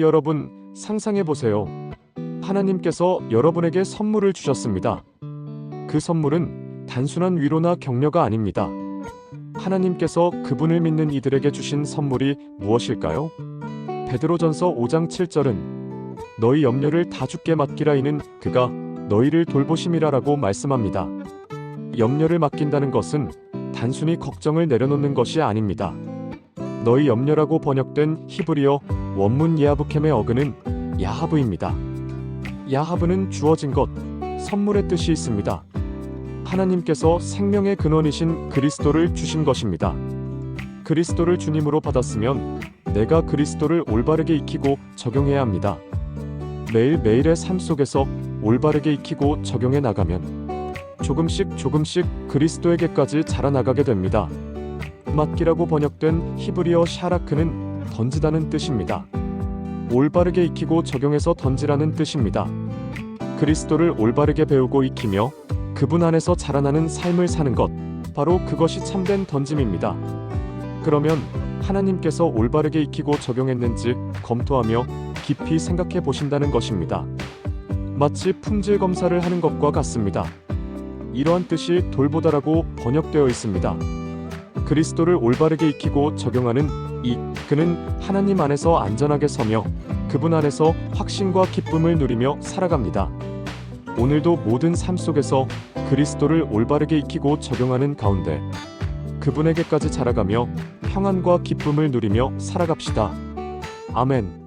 여러분, 상상해 보세요. 하나님께서 여러분에게 선물을 주셨습니다. 그 선물은 단순한 위로나 격려가 아닙니다. 하나님께서 그분을 믿는 이들에게 주신 선물이 무엇일까요? 베드로전서 5장 7절은 너희 염려를 다 주께 맡기라 이는 그가 너희를 돌보심이라라고 말씀합니다. 염려를 맡긴다는 것은 단순히 걱정을 내려놓는 것이 아닙니다. 너희 염려라고 번역된 히브리어 원문 예하브켐의 어근은 야하브입니다. 야하브는 주어진 것, 선물의 뜻이 있습니다. 하나님께서 생명의 근원이신 그리스도를 주신 것입니다. 그리스도를 주님으로 받았으면 내가 그리스도를 올바르게 익히고 적용해야 합니다. 매일매일의 삶 속에서 올바르게 익히고 적용해 나가면 조금씩 조금씩 그리스도에게까지 자라나가게 됩니다. 맡기라고 번역된 히브리어 샤라크는 던지다는 뜻입니다. 올바르게 익히고 적용해서 던지라는 뜻입니다. 그리스도를 올바르게 배우고 익히며 그분 안에서 자라나는 삶을 사는 것, 바로 그것이 참된 던짐입니다. 그러면 하나님께서 올바르게 익히고 적용했는지 검토하며 깊이 생각해 보신다는 것입니다. 마치 품질 검사를 하는 것과 같습니다. 이러한 뜻이 돌보다라고 번역되어 있습니다. 그리스도를 올바르게 익히고 적용하는 이 그는 하나님 안에서 안전하게 서며 그분 안에서 확신과 기쁨을 누리며 살아갑니다. 오늘도 모든 삶 속에서 그리스도를 올바르게 익히고 적용하는 가운데 그분에게까지 자라가며 평안과 기쁨을 누리며 살아갑시다. 아멘.